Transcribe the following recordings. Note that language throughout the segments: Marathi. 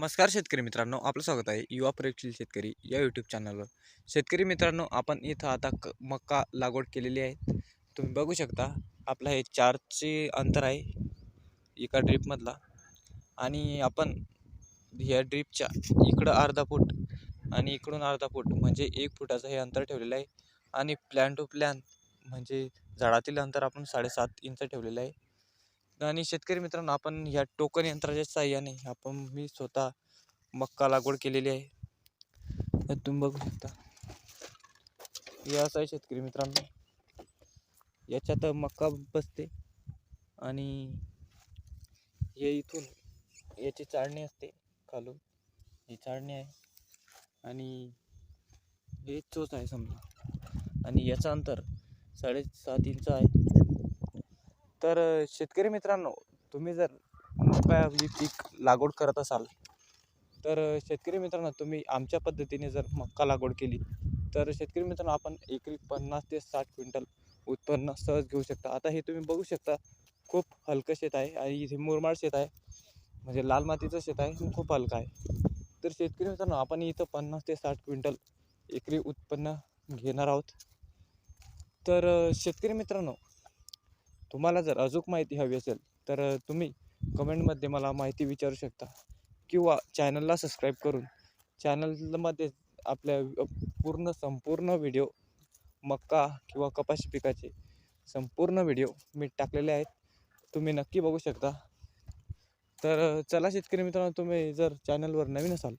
नमस्कार शेतकरी मित्रांनो आपलं स्वागत आहे युवा प्रयोगशील शेतकरी या यूट्यूब चॅनलवर शेतकरी मित्रांनो आपण इथं आता क मका लागवड केलेली आहे. तुम्ही बघू शकता आपलं हे चारचे अंतर आहे एका ड्रीपमधला आणि आपण ह्या ड्रीपच्या इकडं अर्धा फूट आणि इकडून अर्धा फूट म्हणजे एक फुटाचं हे अंतर ठेवलेलं आहे. आणि प्लॅन टू प्लॅन म्हणजे झाडातील अंतर आपण साडेसात इंच ठेवलेलं आहे. आणि शेतकरी मित्रांनो आपण ह्या टोकन यंत्राच्या साह्याने आपण मी स्वतः मक्का लागवड केलेली आहे. तर तुम्ही बघू शकता. हे असं आहे शेतकरी मित्रांनो. याच्यात मक्का बसते आणि हे इथून याची चाळणी असते खालून. ही चाळणी आहे आणि हे चोच आहे समजा. आणि याचं अंतर साडेसात इंच आहे. तर शेतकरी मित्रांनो तुम्ही जर मका आपली पीक लागवड करत असाल तर शेतकरी मित्रांनो तुम्ही आमच्या पद्धतीने जर मक्का लागवड केली तर शेतकरी मित्रांनो आपण एकरी पन्नास ते साठ क्विंटल उत्पन्न सहज घेऊ शकता. आता हे तुम्ही बघू शकता खूप हलकं शेत आहे आणि इथे मुरमाड शेत आहे म्हणजे लाल मातीचं शेत आहे खूप हलकं आहे. तर शेतकरी मित्रांनो आपण इथं पन्नास ते साठ क्विंटल एकरी उत्पन्न घेणार आहोत. तर शेतकरी मित्रांनो तुम्हाला जर अजूक माहिती हवी असेल तर तुम्ही कमेंटमध्ये मला माहिती विचारू शकता किंवा चॅनलला सबस्क्राईब करून चॅनलमध्ये आपल्या पूर्ण संपूर्ण व्हिडिओ मक्का किंवा कपाशी पिकाचे संपूर्ण व्हिडिओ मी टाकलेले आहेत. तुम्ही नक्की बघू शकता. तर चला शेतकरी मित्रांनो तुम्ही जर चॅनलवर नवीन असाल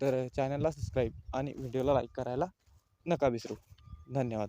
तर चॅनलला सबस्क्राईब आणि व्हिडिओला लाईक करायला नका विसरू. धन्यवाद.